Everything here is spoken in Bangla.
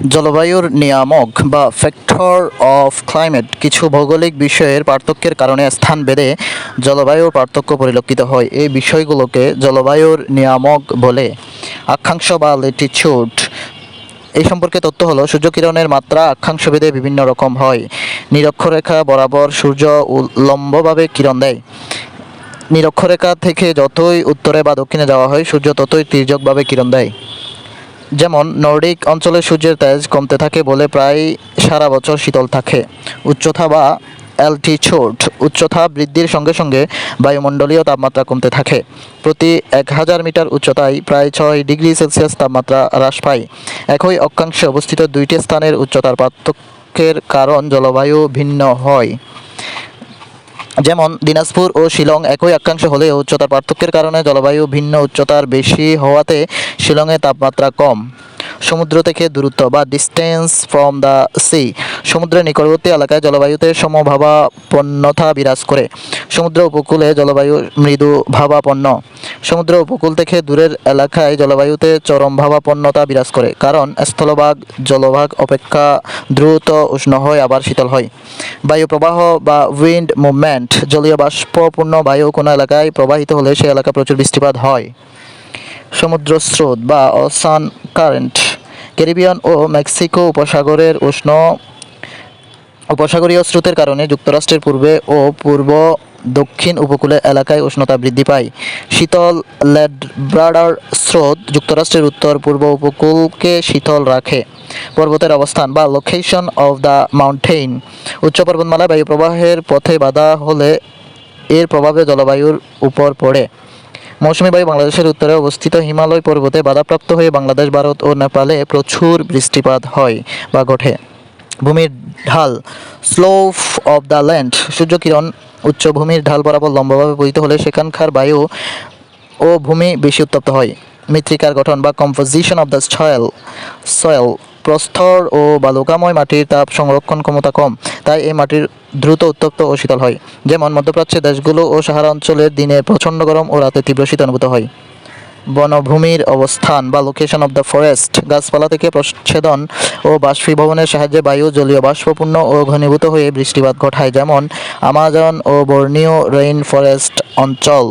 জলবায়ুর নিয়ামক বা ফ্যাক্টর অফ ক্লাইমেট কিছু ভৌগোলিক বিষয়ের পার্থক্যের কারণে স্থানভেদে জলবায়ুর পার্থক্য পরিলক্ষিত হয়। এই বিষয়গুলোকে জলবায়ুর নিয়ামক বলে। অক্ষাংশ বা লেটিচিউড এই সম্পর্কে তথ্য হলো, সূর্যকিরণের মাত্রা অক্ষাংশভেদে বিভিন্ন রকম হয়। নিরক্ষরেখা বরাবর সূর্য উল্লম্বভাবে কিরণ দেয়। নিরক্ষরেখা থেকে যতই উত্তরে বা দক্ষিণে যাওয়া হয়, সূর্য ততই তির্যকভাবে কিরণ দেয়। যেমন, নর্ডিক অঞ্চলে সূর্যের তেজ কমতে থাকে বলে প্রায় সারা বছর শীতল থাকে। উচ্চতা বা অ্যালটিচিউড উচ্চতা বৃদ্ধির সঙ্গে সঙ্গে বায়ুমণ্ডলীয় তাপমাত্রা কমতে থাকে। প্রতি এক হাজার মিটার উচ্চতায় প্রায় ছয় ডিগ্রি সেলসিয়াস তাপমাত্রা হ্রাস পায়। একই অক্ষাংশে অবস্থিত দুইটি স্থানের উচ্চতার পার্থক্যের কারণ জলবায়ু ভিন্ন হয়। যেমন দিনাজপুর ও শিলং একই অক্ষাংশ হলেও উচ্চতার পার্থক্যের কারণে জলবায়ু ভিন্ন, উচ্চতার বেশি হওয়াতে শিলংয়ে তাপমাত্রা কম। সমুদ্র থেকে দূরত্ব বা ডিস্টেন্স ফ্রম দ্য সি সমুদ্রের নিকটবর্তী এলাকায় জলবায়ুতে সমভাবাপন্নতা বিরাজ করে। সমুদ্র উপকূলে জলবায়ু মৃদু ভাবাপন্ন। সমুদ্র উপকূল থেকে দূরের এলাকায় জলবায়ুতে চরম ভাবাপন্নতা বিরাজ করে, কারণ স্থলভাগ, জলভাগ অপেক্ষা দ্রুত উষ্ণ হয় আবার শীতল হয়। বায়ু প্রবাহ বা উইন্ড মুভমেন্ট জলীয় বাষ্পপূর্ণ বায়ু কোনো এলাকায় প্রবাহিত হলে সে এলাকা প্রচুর বৃষ্টিপাত হয়। সমুদ্র স্রোত বা অসান কারেন্ট ক্যারিবিয়ান ও মেক্সিকো উপসাগরের উষ্ণ উপসাগরীয় স্রোতের কারণে যুক্তরাষ্ট্রের পূর্বে ও পূর্ব দক্ষিণ উপকূলে এলাকায় উষ্ণতা বৃদ্ধি পায়। শীতল ল্যাডব্রাডার স্রোত যুক্তরাষ্ট্রের উত্তর, পূর্ব উপকূলকে শীতল রাখে। পর্বতের অবস্থান বা লোকেশন অফ দ্য মাউন্টেইন উচ্চ পর্বতমালা বায়ু প্রবাহের পথে বাধা হলে এর প্রভাবে জলবায়ুর উপর পড়ে। মৌসুমী বায়ু বাংলাদেশের উত্তরে অবস্থিত হিমালয় পর্বতে বাধাপ্রাপ্ত হয়ে বাংলাদেশ, ভারত ও নেপালে প্রচুর বৃষ্টিপাত হয় বা ঘটে। ভূমির ঢাল স্লোপ অফ দ্য ল্যান্ড, সূর্যকিরণ উচ্চভূমির ঢাল বরাবর লম্বভাবে পতিত হলে সেখানকার বায়ু ও ভূমি বেশি উত্তপ্ত হয়। মৃত্তিকার গঠন বা composition of the soil soil প্রস্তর ও বালুকাময় মাটির তাপ সংরক্ষণ ক্ষমতা কম, তাই এই মাটির দ্রুত উত্তপ্ত ও শীতল হয়। যেমন, মধ্যপ্রাচ্যের দেশগুলো ও সাহারা অঞ্চলের দিনে প্রচণ্ড গরম ও রাতে তীব্র শীত অনুভূত হয়। বনভূমির অবস্থান, বা লোকেশন অফ দ্য ফরেস্ট গাছপালা থেকে প্রচ্ছেদন ও বাষ্পীভবনের সাহায্যে বায়ু, জলীয় বাষ্পপূর্ণ ও ঘনীভূত হয়ে বৃষ্টিপাত ঘটায়, যেমন, আমাজন ও বর্নিও রেইন ফরেস্ট অঞ্চল।